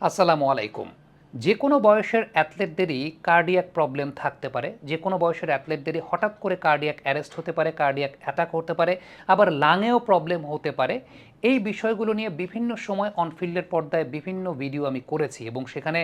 আসসালামু আলাইকুম। যে কোনো বয়সের অ্যাথলেটদেরই কার্ডিয়াক প্রবলেম থাকতে পারে। যে কোনো বয়সের অ্যাথলেটদেরই হঠাৎ করে কার্ডিয়াক অ্যারেস্ট হতে পারে, কার্ডিয়াক অ্যাটাক হতে পারে, আবার লাঙেও প্রবলেম হতে পারে। এই বিষয়গুলো নিয়ে বিভিন্ন সময় অনফিল্ডের পর্দায় বিভিন্ন ভিডিও আমি করেছি এবং সেখানে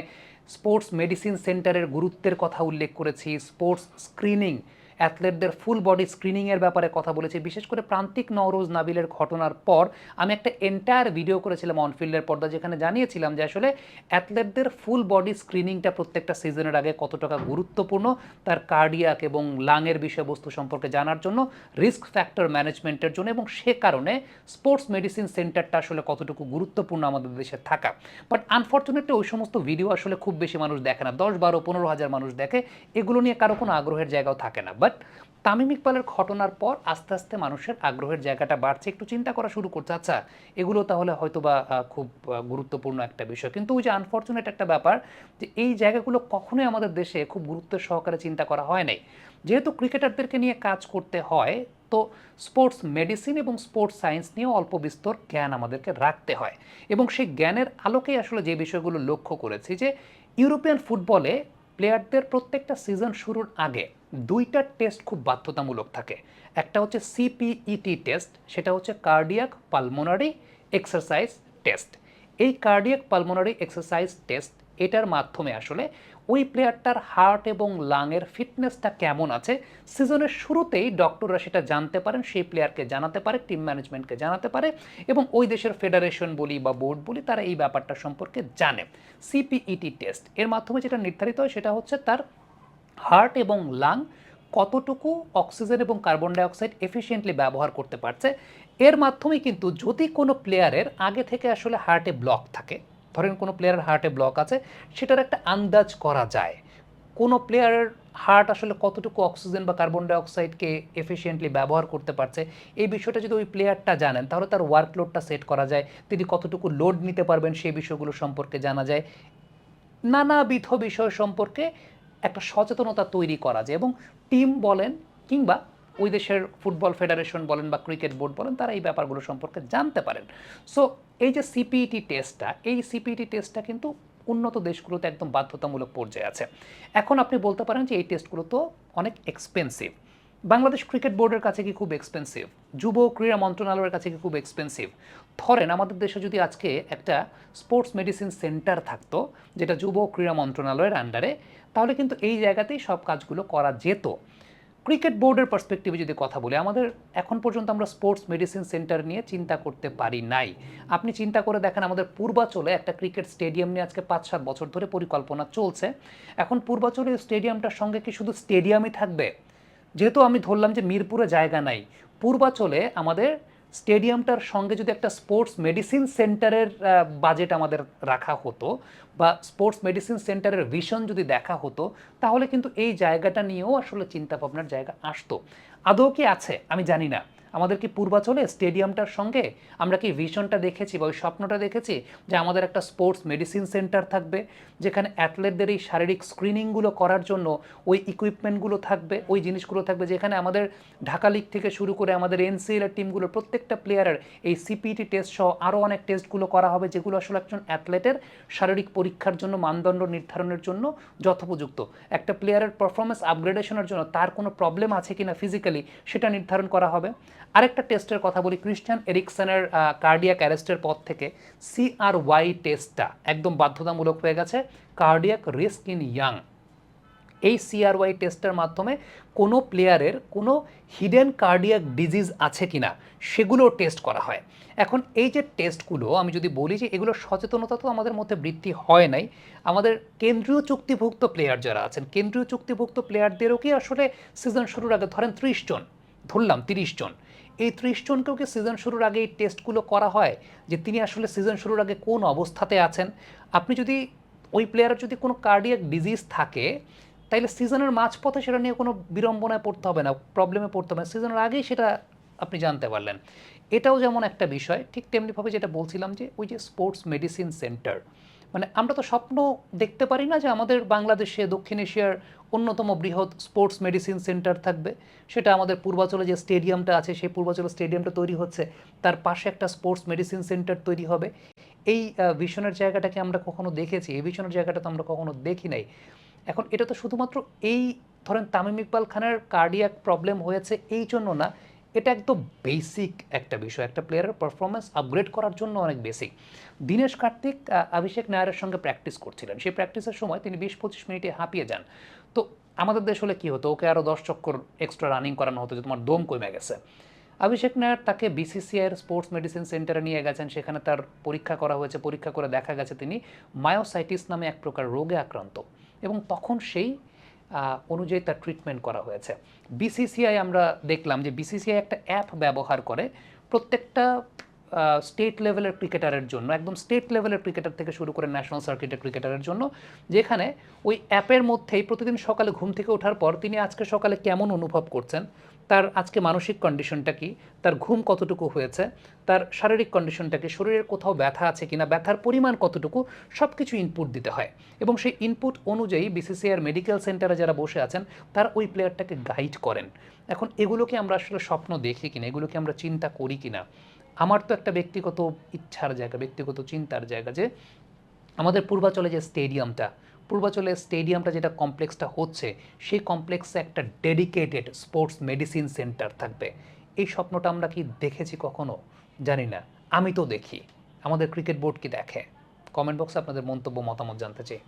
স্পোর্টস মেডিসিন সেন্টারের গুরুত্বের কথা উল্লেখ করেছি স্পোর্টস স্ক্রিনিং অ্যাথলেটদের ফুল বডি স্ক্রিনিংয়ের ব্যাপারে কথা বলেছি। বিশেষ করে প্রান্তিক নওরোজ নাবিলের ঘটনার পর আমি একটা এন্টায়ার ভিডিও করেছিলাম অনফিল্ডের পর্দা, যেখানে জানিয়েছিলাম যে আসলে অ্যাথলেটদের ফুল বডি স্ক্রিনিংটা প্রত্যেকটা সিজনের আগে কত টাকা গুরুত্বপূর্ণ, তার কার্ডিয়াক এবং লাংয়ের বিষয়বস্তু সম্পর্কে জানার জন্য রিস্ক ফ্যাক্টর ম্যানেজমেন্টের জন্য এবং সে কারণে স্পোর্টস মেডিসিন সেন্টারটা আসলে কতটুকু গুরুত্বপূর্ণ আমাদের দেশে থাকা। বাট আনফর্চুনেটলি ওই সমস্ত ভিডিও আসলে খুব বেশি মানুষ দেখে না। দশ বারো পনেরো হাজার মানুষ দেখে। এগুলো নিয়ে কারও কোনো আগ্রহের জায়গাও থাকে না। বাট তামিম ইকবালের ঘটনার পর আস্তে আস্তে মানুষের আগ্রহের জায়গাটা বাড়ছে, একটু চিন্তা করা শুরু করছে। আচ্ছা এগুলো তাহলে হয়তো বা খুব গুরুত্বপূর্ণ একটা বিষয়। কিন্তু ওই যে আনফর্চুনেট একটা ব্যাপার যে এই জায়গাগুলো কখনোই আমাদের দেশে খুব গুরুত্বের সহকারে চিন্তা করা হয় নাই। যেহেতু ক্রিকেটারদেরকে নিয়ে কাজ করতে হয়, তো স্পোর্টস মেডিসিন এবং স্পোর্টস সায়েন্স নিয়েও অল্প বিস্তর জ্ঞান আমাদেরকে রাখতে হয়। এবং সেই জ্ঞানের আলোকেই আসলে যে বিষয়গুলো লক্ষ্য করেছি যে ইউরোপিয়ান ফুটবলে প্লেয়ারদের প্রত্যেকটা সিজন শুরুর আগে দুইটা টেস্ট খুব বাধ্যতামূলক থাকে। একটা হচ্ছে সিপিইটি টেস্ট, সেটা হচ্ছে কার্ডিয়াক পালমোনারি এক্সারসাইজ টেস্ট। এই কার্ডিয়াক পালমোনারি এক্সারসাইজ টেস্ট এটার মাধ্যমে আসলে ওই প্লেয়ারটার হার্ট এবং লাংয়ের ফিটনেসটা কেমন আছে? সিজনের শুরুতেই ডক্টররা সেটা জানতে পারেন, সেই প্লেয়ারকে জানাতে পারে টিম ম্যানেজমেন্টকে জানাতে পারে এবং ওই দেশের ফেডারেশন বলি বা বোর্ড বলি তারা এই ব্যাপারটা সম্পর্কে জানে। সিপিইটি টেস্ট এর মাধ্যমে যেটা নির্ধারিত হয় সেটা হচ্ছে তার হার্ট এবং লাং কতটুকু অক্সিজেন এবং কার্বন ডাইঅক্সাইড এফিসিয়েন্টলি ব্যবহার করতে পারছে। এর মাধ্যমে কিন্তু যদি কোনো প্লেয়ারের আগে থেকে আসলে হার্টে ব্লক থাকে ধরেন কোনো প্লেয়ারের হার্টে ব্লক আছে, সেটার একটা আন্দাজ করা যায়। কোনো প্লেয়ারের হার্ট আসলে কতটুকু অক্সিজেন বা কার্বন ডাইঅক্সাইডকে এফিসিয়েন্টলি ব্যবহার করতে পারছে, এই বিষয়টা যদি ওই প্লেয়ারটা জানেন, তাহলে তার ওয়ার্কলোডটা সেট করা যায়, তিনি কতটুকু লোড নিতে পারবেন সেই বিষয়গুলো সম্পর্কে জানা যায়। নানাবিধ বিষয় সম্পর্কে একটা সচেতনতা তৈরি করা যায় এবং টিম বলেন কিংবা ওই দেশের ফুটবল ফেডারেশন বলেন বা ক্রিকেট বোর্ড বলেন, তারা এই ব্যাপারগুলো সম্পর্কে জানতে পারেন। সো এই যে সিপিইটি টেস্টটা এই সিপিইটি টেস্টটা কিন্তু উন্নত দেশগুলোতে একদম বাধ্যতামূলক পর্যায়ে আছে। এখন আপনি বলতে পারেন যে এই টেস্টগুলো তো অনেক এক্সপেন্সিভ বাংলাদেশ ক্রিকেট বোর্ডের কাছে কি খুব এক্সপেন্সিভ যুব ক্রীড়া মন্ত্রণালয়ের কাছে কি খুব এক্সপেন্সিভ ধরেন, আমাদের দেশে যদি আজকে একটা স্পোর্টস মেডিসিন সেন্টার থাকতো, যেটা যুব ক্রীড়া মন্ত্রণালয়ের আন্ডারে তাহলে কিন্তু এই জায়গাতেই সব কাজগুলো করা যেত। ক্রিকেট বোর্ডের পার্সপেক্টিভে যদি কথা বলি, আমাদের এখন পর্যন্ত আমরা স্পোর্টস মেডিসিন সেন্টার নিয়ে চিন্তা করতে পারি নাই। আপনি চিন্তা করে দেখেন, আমাদের পূর্বাচলে একটা ক্রিকেট স্টেডিয়াম নিয়ে আজকে পাঁচ সাত বছর ধরে পরিকল্পনা চলছে। এখন পূর্বাচলে স্টেডিয়ামটার সঙ্গে কি শুধু স্টেডিয়ামই থাকবে? যেহেতু আমি ধরলাম যে মিরপুরে জায়গা নাই, পূর্বাচলে আমাদের স্টেডিয়ামটার সঙ্গে যদি একটা স্পোর্টস মেডিসিন সেন্টারের বাজেট আমাদের রাখা হতো বা স্পোর্টস মেডিসিন সেন্টারের ভিশন যদি দেখা হতো, তাহলে কিন্তু এই জায়গাটা নিয়েও আসলে চিন্তা ভাবনার জায়গা আসতো। আদৌ কি আছে? আমি জানি না। আমাদের কি পূর্বাচলে স্টেডিয়ামটার সঙ্গে আমরা কি ভিশনটা দেখেছি বা ওই স্বপ্নটা দেখেছি যে আমাদের একটা স্পোর্টস মেডিসিন সেন্টার থাকবে, যেখানে অ্যাথলেটদের এই শারীরিক স্ক্রিনিংগুলো করার জন্য ওই ইকুইপমেন্টগুলো থাকবে, ওই জিনিসগুলো থাকবে, যেখানে আমাদের ঢাকা লিগ থেকে শুরু করে আমাদের এনসিএল এর টিমগুলোর প্রত্যেকটা প্লেয়ারের এই সিপিটি টেস্ট সহ আরও অনেক টেস্টগুলো করা হবে, যেগুলো আসলে একজন অ্যাথলেটের শারীরিক পরীক্ষার জন্য মানদণ্ড নির্ধারণের জন্য যথোপযুক্ত। একটা প্লেয়ারের পারফরমেন্স আপগ্রেডেশনের জন্য তার কোনো প্রবলেম আছে কিনা ফিজিক্যালি সেটা নির্ধারণ করা হবে। আরেকটা টেস্টের কথা বলি ক্রিস্টিয়ান এরিকসনের কার্ডিয়াক অ্যারেস্টের পর থেকে সিআর ওয়াই টেস্টটা একদম বাধ্যতামূলক হয়ে গেছে কার্ডিয়াক রিস্ক ইন ইয়াং এই সিআরওয়াই টেস্টের মাধ্যমে কোনো প্লেয়ারের কোনো হিডেন কার্ডিয়াক ডিজিজ আছে কি না সেগুলো টেস্ট করা হয়। এখন এই যে টেস্টগুলো আমি যদি বলি যে এগুলো সচেতনতা তো আমাদের মধ্যে বৃদ্ধি হয় নাই, আমাদের কেন্দ্রীয় চুক্তিভুক্ত প্লেয়ার যারা আছেন, কেন্দ্রীয় চুক্তিভুক্ত প্লেয়ারদেরও কি আসলে সিজন শুরুর আগে ধরেন ত্রিশ জন, ধরলাম তিরিশ জন এই ত্রিশ জনকেও কি সিজন শুরুর আগে এই টেস্টগুলো করা হয়? যে তিনি আসলে সিজন শুরুর আগে কোন অবস্থাতে আছেন? আপনি যদি ওই প্লেয়ারের যদি কোনো কার্ডিয়াক ডিজিজ থাকে, তাইলে সিজনের মাঝপথে সেটা নিয়ে কোনো বিড়ম্বনায় পড়তে হবে না প্রবলেমে পড়তে হবে না। সিজনের আগেই সেটা আপনি জানতে পারলেন। এটাও যেমন একটা বিষয়, ঠিক তেমনিভাবে যেটা বলছিলাম যে ওই যে স্পোর্টস মেডিসিন সেন্টার মানে আমরা তো স্বপ্ন দেখতে পারি না যে আমাদের বাংলাদেশে, দক্ষিণ এশিয়ার অন্যতম বৃহৎ স্পোর্টস মেডিসিন সেন্টার থাকবে। সেটা আমাদের পূর্বাচলে যে স্টেডিয়ামটা আছে, সেই পূর্বাচল স্টেডিয়ামটা তৈরি হচ্ছে। তার পাশে একটা স্পোর্টস মেডিসিন সেন্টার তৈরি হবে। এই ভিশনের জায়গাটাকে আমরা কখনো দেখেছি, এই ভিশনের জায়গাটা তো আমরা কখনো দেখি নাই। এখন এটা তো শুধুমাত্র এই, ধরেন তামিম ইকবাল খানের কার্ডিয়াক প্রবলেম হয়েছে এই জন্য না, এটা একদম বেসিক একটা বিষয়। একটা প্লেয়ারের পারফরমেন্স আপগ্রেড করার জন্য অনেক বেসিক দীনেশ কার্তিক অভিষেক নায়ারের সঙ্গে প্র্যাকটিস করছিলেন। সেই প্র্যাকটিসের সময় তিনি বিশ পঁচিশ মিনিটে হাঁপিয়ে যান। তো আমাদের দেশ হলে কী হতো? ওকে আরও দশ চক্কর এক্সট্রা রানিং করানো হতো যে তোমার দম কমে গেছে। অভিষেক নায়ার তাকে বিসিসিআইয়ের স্পোর্টস মেডিসিন সেন্টারে নিয়ে গেছেন। সেখানে তার পরীক্ষা করা হয়েছে, পরীক্ষা করে দেখা গেছে তিনি মায়োসাইটিস নামে এক প্রকার রোগে আক্রান্ত। এবং তখন সেই অনুযায়ী তার ট্রিটমেন্ট করা হয়েছে। বিসিসিআই আমরা দেখলাম যে বিসিসিআই একটা অ্যাপ ব্যবহার করে প্রত্যেকটা স্টেট লেভেলের ক্রিকেটারের জন্য, একদম স্টেট লেভেলের ক্রিকেটার থেকে শুরু করে ন্যাশনাল সার্কিটের ক্রিকেটারের জন্য, যেখানে ওই অ্যাপের মধ্যেই প্রতিদিন সকালে ঘুম থেকে ওঠার পর তিনি আজকে সকালে কেমন অনুভব করছেন, তার আজকে মানসিক কন্ডিশনটা কি, তার ঘুম কতটুকু হয়েছে, তার শারীরিক কন্ডিশনটা কি শরীরের কোথাও ব্যথা আছে কিনা, ব্যথার পরিমাণ কতটুকু সব কিছু ইনপুট দিতে হয়। এবং সেই ইনপুট অনুযায়ী বিসিসিআর মেডিকেল সেন্টারে যারা বসে আছেন, তারা ওই প্লেয়ারটাকে গাইড করেন। এখন এগুলোকে আমরা আসলে স্বপ্ন দেখি কিনা, এগুলোকে আমরা চিন্তা করি কিনা আমার তো একটা ব্যক্তিগত ইচ্ছার জায়গা, ব্যক্তিগত চিন্তার জায়গা যে আমাদের পূর্বাচলে যে স্টেডিয়ামটা, পূর্বাচলে স্টেডিয়ামটা যেটা কমপ্লেক্সটা হচ্ছে, সেই কমপ্লেক্সে একটা ডেডিকেটেড স্পোর্টস মেডিসিন সেন্টার থাকবে। এই স্বপ্নটা আমরা কি দেখেছি কখনো? জানি না। আমি তো দেখি। আমাদের ক্রিকেট বোর্ড কি দেখে? কমেন্ট বক্সে আপনাদের মন্তব্য, মতামত জানতে চাই।